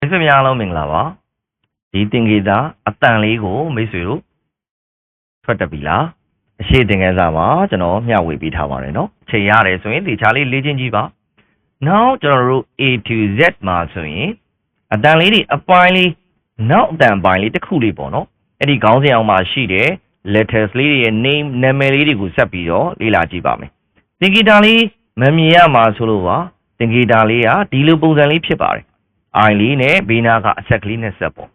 မိတ်ဆွေများအားလုံးမင်္ဂလာပါဒီသင်္ကေတအတန်လေးကိုမိတ်ဆွေတို့ထွက်တက်ပြီလားအရှိသင်္ကေတမှာကျွန်တော်မျှဝေပေးထားပါတယ်နော်ချိန်ရတယ်ဆိုရင်ဒီချာလေးလေ့ကျင့်ကြည့်ပါနောက်ကျွန်တော်တို့ A to Z မှာဆိုရင်အတန်လေးတွေအပိုင်းလေးနောက်အတန်ပိုင်းလေးတစ်ခုလေးပေါ့နော်အဲ့ဒီခေါင်းစဉ်အောင်မှာရှိတဲ့ letters လေးတွေရဲ့ name နာမည်လေးတွေကိုဆက်ပြီးတော့လေ့လာကြည့်ပါမယ်သင်္ကေတလေးမမြင်ရမှာဆိုလို့ပါသင်္ကေတလေးကဒီလိုပုံစံလေးဖြစ်ပါတယ် I လေးနဲ့ဘေးနားကအဆက်ကလေးနဲ့ဆက်ပေါ့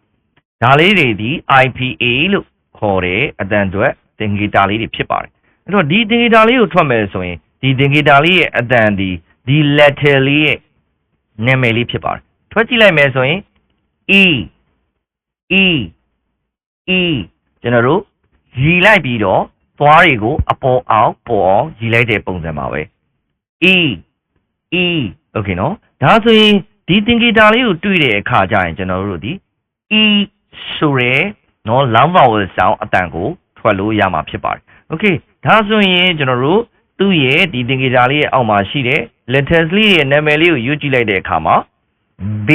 ဒါလေးတွေဒီ IPA လို့ခေါ်တဲ့အတန်အတွက်သင်္ကေတလေးတွေဖြစ်ပါတယ်အဲ့တော့ဒီသင်္ကေတလေးကိုထွက်မယ်ဆိုရင်ဒီသင်္ကေတလေးရဲ့အတန်ဒီဒီ letter လေးရဲ့နာမည်လေးဖြစ်ပါတယ်ထွက်ကြည့်လိုက်မယ်ဆိုရင် E E E ကျွန်တော်တို့ရည်လိုက်ပြီးတော့သွားတွေကိုအပေါ်အောင်ပေါ်အောင်ရည်လိုက်တဲ့ပုံစံပါပဲ E E okay နော်ဒါဆိုရင် ဒီသင်္ကေတလေးကိုတွေ့တဲ့အခါကျရင်ကျွန်တော်တို့ဒီ E ဆိုရဲနော် long vowel sound အတန်ကိုထွက်လို့ရမှာဖြစ်ပါတယ်။ Okay ဒါဆိုရင်ကျွန်တော်တို့သူ့ရဲ့ဒီသင်္ကေတလေးရဲ့အောက်မှာရှိတဲ့ letters လေးရဲ့နာမည်လေးကိုရွတ်ကြည့်လိုက်တဲ့အခါမှာ B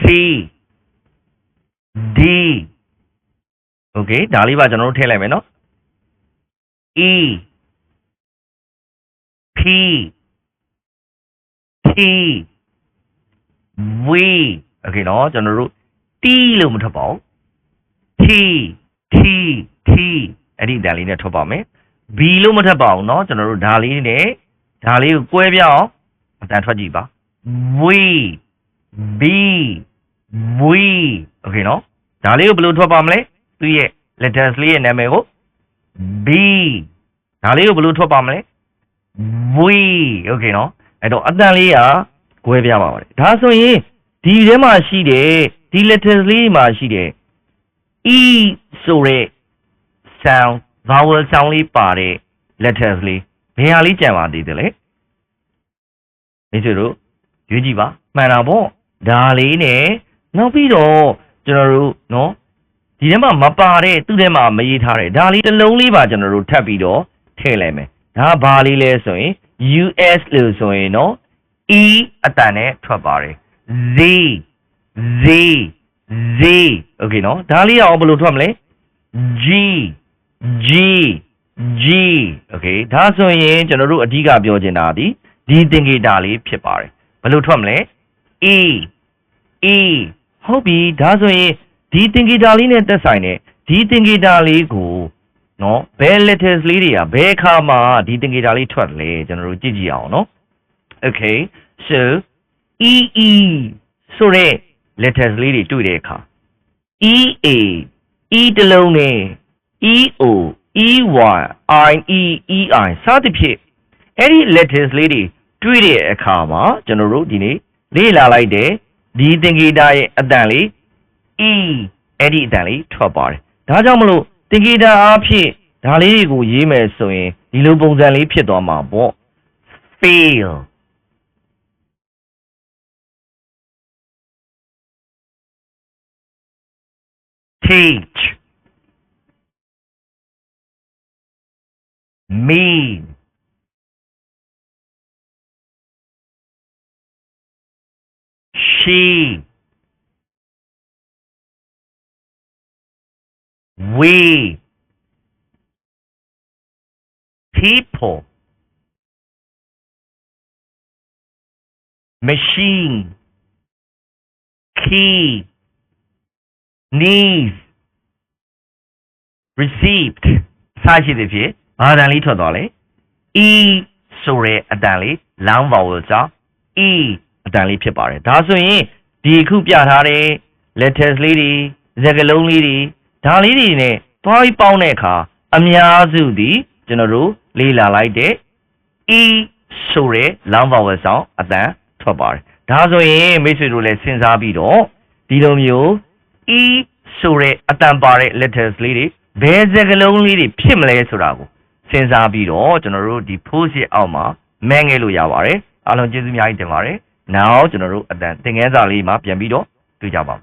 C D Okay ဒါလေးပါကျွန်တော်တို့ထည့်လိုက်မယ်နော် E P T V okay เนาะကျွန်တော်တို့ T လို့မထွက်ပါဘူး T T T အဲ့ဒီအတန်လေးနဲ့ထွက်ပါမယ် B လို့မထွက်ပါဘူးเนาะကျွန်တော်တို့ဒါလေးနဲ့ဒါလေးကိုကွဲပြအောင်အတန်ထွက်ကြည့်ပါ V B V okay เนาะဒါလေးကိုဘယ်လိုထွက်ပါမလဲသူ့ရဲ့ letters လေးရဲ့နာမည်ကို B ဒါလေးကိုဘယ်လိုထွက်ပါမလဲ V okay เนาะ အဲ့တော့အတန်လေးကကွဲပြားပါပါတယ်ဒါဆိုရင်ဒီထဲမှာရှိတယ်ဒီ letters လေးမှာရှိတယ် e ဆိုတဲ့ sound vowel sound လေးပါတဲ့ letters လေးဘယ်ဟာလေးကြံပါသေးတယ်လဲမိတ်ဆွေတို့ရွေးကြည့်ပါမှန်တာပေါ့ဒါလေးနဲ့နောက်ပြီးတော့ကျွန်တော်တို့နော်ဒီထဲမှာမပါတဲ့သူ့ထဲမှာမရေးထားတဲ့ဒါလေးတစ်လုံးလေးပါကျွန်တော်တို့ထပ်ပြီးတော့ထည့်လိုက်မယ်ဒါဘာလေးလဲဆိုရင် US လို့ဆိုရင်နော် E အတန်နဲ့ထွက်ပါတယ် Z Z Z okay နော်ဒါလေးအောင်ဘယ်လိုထွက်မလဲ G G G okay ဒါဆိုရင်ကျွန်တော်တို့အဓိကပြောချင်တာဒီဒီသင်္ကေတလေးဖြစ်ပါတယ်ဘယ်လိုထွက်မလဲ E E ဟုတ်ပြီဒါဆိုရင်ဒီသင်္ကေတလေးနဲ့သက်ဆိုင်တဲ့ဒီသင်္ကေတလေးကို နော်ဘယ် letters လေးတွေကဘယ်အခါမှာဒီသင်္ကေတလေးထွက်လဲကျွန်တော်တို့ကြည့်ကြည့်အောင်နော် okay so e e ဆိုတဲ့ letters လေးတွေတွေ့တဲ့အခါ e a e တလုံးနဲ့ e o e y i e e i စသဖြင့်အဲ့ဒီ letters လေးတွေတွေ့တဲ့အခါမှာကျွန်တော်တို့ဒီနေ့လေ့လာလိုက်တဲ့ဒီသင်္ကေတရဲ့အတန်လေး e အဲ့ဒီအတန်လေးထွက်ပါတယ်ဒါကြောင့်မလို့ သင်္ကေတအားဖြင့်ဒါလေးတွေကိုရေးမယ်ဆိုရင်ဒီလိုပုံစံလေးဖြစ်သွားမှာပေါ့ fail teach mean she we people machine key needs received စရှိသဖြင့်ဘာတန်လေးထွက်သွားလဲ e ဆိုတဲ့အတန်လေး long vowel ကြောင့် e အတန်လေးဖြစ်ပါတယ်ဒါဆိုရင်ဒီအခုပြထားတဲ့ letters လေးတွေစကားလုံးလေးတွေ ဒါလေးတွေနဲ့သွားပြီးပေါင်းတဲ့အခါအများစုသည်ကျွန်တော်တို့လေ့လာလိုက်တဲ့ e ဆိုတဲ့ long vowel sound အတန်ထွက်ပါတယ်ဒါဆိုရင်မိတ်ဆွေတို့လည်းစဉ်းစားပြီးတော့ဒီလိုမျိုး e ဆိုတဲ့အတန်ပါတဲ့ letters လေးတွေဘယ်စကားလုံးလေးတွေဖြစ်မလဲဆိုတာကိုစဉ်းစားပြီးတော့ကျွန်တော်တို့ဒီ post ရဲ့အောက်မှာမဲငယ်လို့ရပါတယ်အားလုံးကျေးဇူးအများကြီးတင်ပါတယ်နောက်ကျွန်တော်တို့အတန်သင်ခန်းစာလေးမှာပြန်ပြီးတော့တွေ့ကြပါမယ်